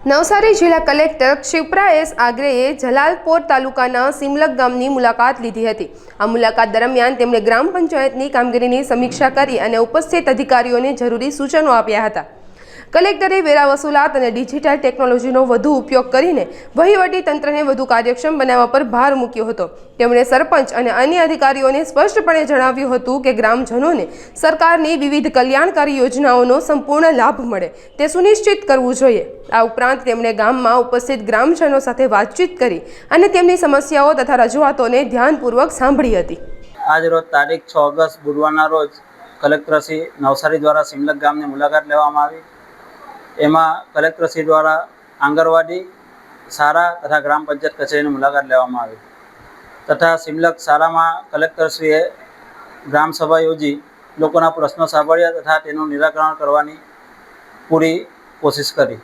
નવસારી જિલ્લા collector Kshipra S આગ્રેએ જલાલપોર તાલુકાના સિમલક ગામની મુલાકાત લીધી હતી. આ મુલાકાત દરમિયાન તેમણે ગ્રામ પંચાયતની કામગીરીની સમીક્ષા કરી અને ઉપસ્થિત અધિકારીઓને જરૂરી સૂચનો આપ્યા હતા. કલેક્ટરે વેરા વસૂલાત અને ડિજિટલ ટેકનોલોજીનો વધુ ઉપયોગ કરીને વહીવટી તંત્રને વધુ કાર્યક્ષમ બનાવવા પર ભાર મૂક્યો હતો. તેમણે સરપંચ અને અન્ય અધિકારીઓને સ્પષ્ટપણે જણાવ્યું હતું કે ગ્રામજનોને સરકારની વિવિધ કલ્યાણકારી યોજનાઓનો સંપૂર્ણ લાભ મળે, તે સુનિશ્ચિત કરવું જોઈએ. આ ઉપરાંત તેમણે ગામમાં ઉપસ્થિત ગ્રામજનો સાથે વાતચીત કરી અને તેમની સમસ્યાઓ તથા રજૂઆતોને ધ્યાનપૂર્વક સાંભળી હતી. આજ રોજ તારીખ છ ઓગસ્ટ, બુધવારના રોજ કલેક્ટરશ્રી નવસારી દ્વારા સિમલક ગામની મુલાકાત લેવામાં આવી. એમાં કલેક્ટરશ્રી દ્વારા આંગણવાડી, શાળા તથા ગ્રામ પંચાયત કચેરીની મુલાકાત લેવામાં આવી. તથા સિમલક શાળામાં કલેક્ટરશ્રીએ ગ્રામસભા યોજી લોકોના પ્રશ્નો સાંભળ્યા તથા તેનું નિરાકરણ કરવાની પૂરી કોશિશ કરી.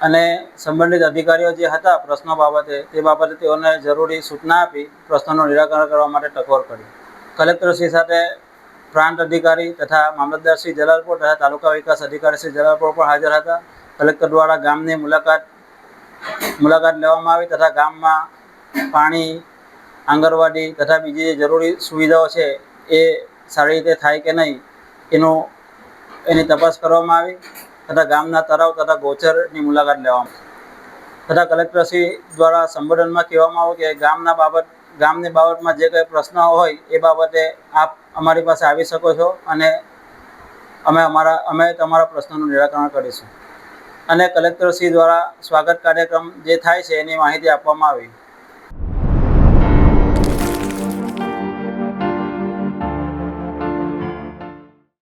અને સંબંધિત અધિકારીઓ જે હતા પ્રશ્નો બાબતે, તે બાબતે તેઓને જરૂરી સૂચના આપી પ્રશ્નોનું નિરાકરણ કરવા માટે ટકોર કરી. કલેક્ટરશ્રી સાથે પ્રાંત અધિકારી તથા મામલતદાર શ્રી જલાલપુર તથા તાલુકા વિકાસ અધિકારી શ્રી જલાલપુર પણ હાજર હતા કલેક્ટર દ્વારા ગામની મુલાકાત મુલાકાત લેવામાં આવી તથા ગામમાં પાણી, આંગણવાડી તથા બીજી જે જરૂરી સુવિધાઓ છે એ સારી રીતે થાય કે નહીં એનું, એની તપાસ કરવામાં આવી તથા ગામના તળાવ તથા ગોચરની મુલાકાત લેવામાં. તથા કલેક્ટરશ્રી દ્વારા સંબોધનમાં કહેવામાં આવ્યું કે ગામના બાબત ગામની બાબતમાં જે કંઈ પ્રશ્નો હોય એ બાબતે આપ અમારી પાસે આવી શકો છો અને અમે અમારા, અમે તમારા પ્રશ્નોનું નિરાકરણ કરીશું. અને કલેક્ટરશ્રી દ્વારા સ્વાગત કાર્યક્રમ જે થાય છે એની માહિતી આપવામાં આવી.